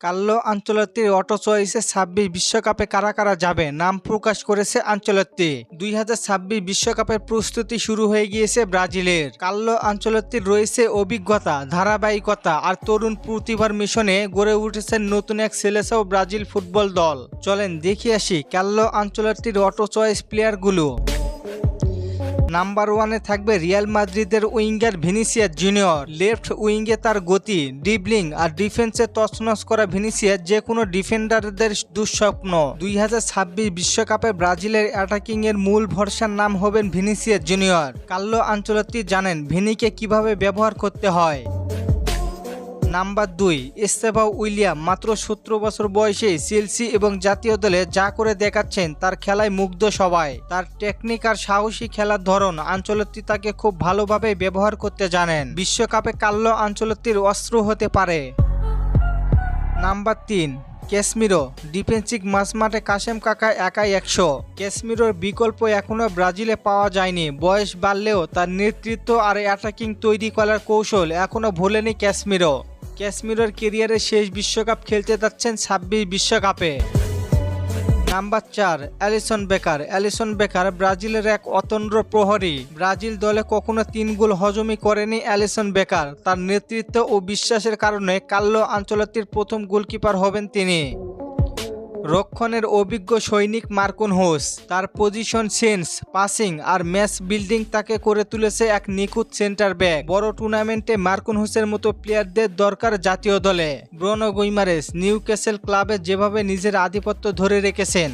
কাল্লো আঞ্চলত্তির অটো চয়েসে ছাব্বিশ বিশ্বকাপে কারা কারা যাবে নাম প্রকাশ করেছে আঞ্চলত্তি। দুই হাজার ছাব্বিশ বিশ্বকাপের প্রস্তুতি শুরু হয়ে গিয়েছে ব্রাজিলের। কাল্লো আঞ্চলত্তির রয়েছে অভিজ্ঞতা, ধারাবাহিকতা আর তরুণ প্রতিভার মিশনে গড়ে উঠেছে নতুন এক সেলেসাও ব্রাজিল ফুটবল দল। চলেন দেখে আসি কাল্লো আঞ্চলত্তির অটো চয়েস প্লেয়ারগুলো। নাম্বার ওয়ানে থাকবে রিয়াল মাদ্রিদের উইঙ্গার ভিনিসিয়াস জুনিয়র। লেফট উইঙ্গে তার গতি ডিবলিং আর ডিফেন্সে তছনছ করা ভিনিসিয়াস যে কোনো ডিফেন্ডারদের দুঃস্বপ্ন। দুই বিশ্বকাপে ব্রাজিলের অ্যাটাকিং এর মূল ভরসার নাম হবেন ভিনিসিয়াস জুনিয়র। কাল্লো আঞ্চলতি জানেন ভিনিকে কীভাবে ব্যবহার করতে হয়। নাম্বার দুই এস্তেভা উইলিয়াম, মাত্র সতেরো বছর বয়সে চেলসি এবং জাতীয় দলে যা করে দেখাচ্ছেন তার খেলায় মুগ্ধ সবাই। তার টেকনিক আর সাহসী খেলার ধরন আঞ্চলত্তি তাকে খুব ভালোভাবে ব্যবহার করতে জানেন। বিশ্বকাপে কাল্লো আঞ্চলত্তির অস্ত্র হতে পারে। নাম্বার তিন, ক্যাসমিরো ডিফেন্সিভ মাঝমাঠে কাশেম কাকা একাই একশো। ক্যাসমিরোর বিকল্প এখনও ব্রাজিলে পাওয়া যায়নি। বয়স বাড়লেও তার নেতৃত্ব আর অ্যাটাকিং তৈরি করার কৌশল এখনও ভোলেনি ক্যাসমিরো। ক্যাসমিরোর কেরিয়ারের শেষ বিশ্বকাপ খেলতে যাচ্ছেন ছাব্বিশ বিশ্বকাপে। নাম্বার চার, অ্যালিসন বেকার। অ্যালিসন বেকার ব্রাজিলের এক অতন্দ্র প্রহরী। ব্রাজিল দলে কখনো তিন গোল হজমি করেনি অ্যালিসন বেকার। তার নেতৃত্ব ও বিশ্বাসের কারণে কাল্লো আঞ্চলতির প্রথম গোলকিপার হবেন তিনি। রক্ষণের অভিজ্ঞ সৈনিক মার্কুন হোস। তার পজিশন সেন্স পাসিং আর ম্যাচ বিল্ডিং তাকে করে তুলেছে এক নিখুঁত সেন্টার ব্যাক বড় টুর্নামেন্টে মার্কুন হোসের মতো প্লেয়ারদের দরকার জাতীয় দলে। ব্রনো গুইমারেস নিউ ক্যাসেল ক্লাবে যেভাবে নিজের আধিপত্য ধরে রেখেছেন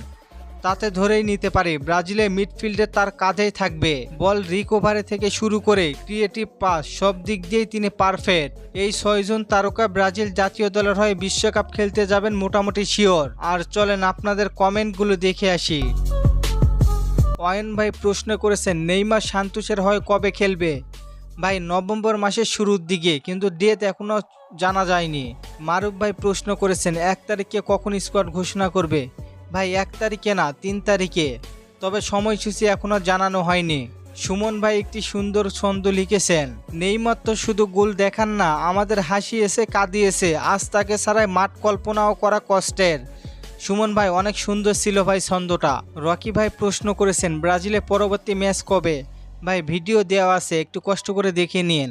তাতে ধরেই নিতে পারে। ব্রাজিলের মিডফিল্ডে তার কাঁধেই থাকবে। বল রিকভারি থেকে শুরু করে ক্রিয়েটিভ পাস, সব দিক দিয়েই তিনি পারফেক্ট। এই ছয়জন তারকা ব্রাজিল জাতীয় দলের হয়ে বিশ্বকাপ খেলতে যাবেন মোটামুটি শিওর। আর চলেন আপনাদের কমেন্টগুলো দেখে আসি। অয়ন ভাই প্রশ্ন করেছেন, নেইমার সান্তোষের হয় কবে খেলবে? ভাই, নভেম্বর মাসের শুরুর দিকে, কিন্তু ডেট এখনও জানা যায়নি। মারুফ ভাই প্রশ্ন করেছেন, এক তারিখে কখন স্কোয়াড ঘোষণা করবে? ভাই, এক তারিখে না, তিন তারিখে। তবে সময়সূচি এখনও জানানো হয়নি। সুমন ভাই একটি সুন্দর ছন্দ লিখেছেন নেইমার তো শুধু গোল দেখান না, আমাদের হাসি হাসিয়েছে কাঁদিয়েছে, আজ তাকে ছাড়াই মাঠ কল্পনাও করা কষ্টের। সুমন ভাই, অনেক সুন্দর ছিল ভাই ছন্দটা। রকি ভাই প্রশ্ন করেছেন, ব্রাজিলে পরবর্তী ম্যাচ কবে? ভাই, ভিডিও দেওয়া আছে, একটু কষ্ট করে দেখে নিন